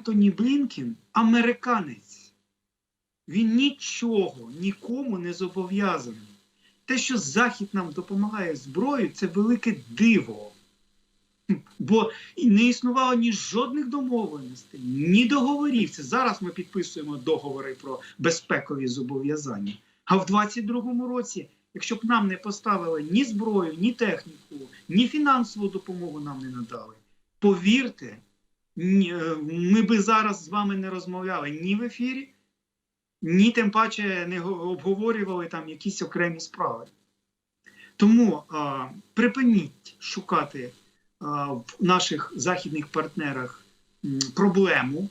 Ентоні Блінкін американець. Він нічого нікому не зобов'язаний. Те, що Захід нам допомагає зброєю, це велике диво. Бо не існувало ні жодних домовленостей, ні договорів. Це зараз ми підписуємо договори про безпекові зобов'язання. А в 22-му році, якщо б нам не поставили ні зброю, ні техніку, ні фінансову допомогу нам не надали, повірте, ми би зараз з вами не розмовляли ні в ефірі, ні тим паче не обговорювали там якісь окремі справи. Тому а, припиніть шукати а, в наших західних партнерах проблему.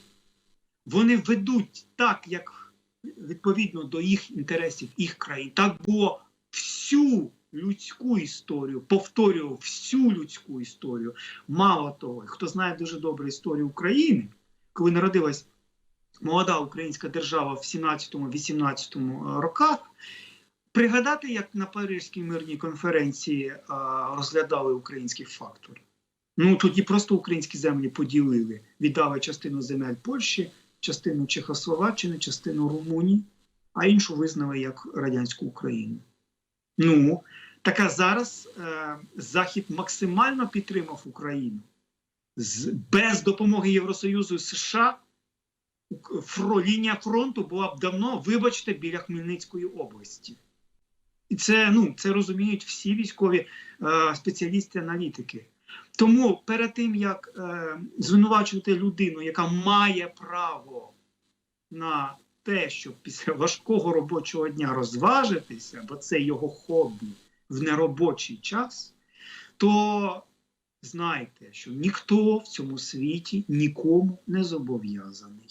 Вони ведуть так, як відповідно до їх інтересів їх країн. Так було всю людську історію, повторював всю людську історію. Мало того, хто знає дуже добре історію України, коли народилась молода українська держава в 17-18 роках, пригадати, як на Паризькій мирній конференції а, розглядали український фактор. Ну тоді просто українські землі поділили, віддали частину земель Польщі, частину Чехословаччини, частину Румунії, а іншу визнали як радянську Україну. Ну, так а зараз е, Захід максимально підтримав Україну. З, без допомоги Євросоюзу і США фро, лінія фронту була б давно, вибачте, біля Хмельницької області. І це, ну, це розуміють всі військові е, спеціалісти-аналітики. Тому перед тим як е, звинувачувати людину, яка має право на те, щоб після важкого робочого дня розважитися, бо це його хобі в неробочий час, то знайте, що ніхто в цьому світі нікому не зобов'язаний.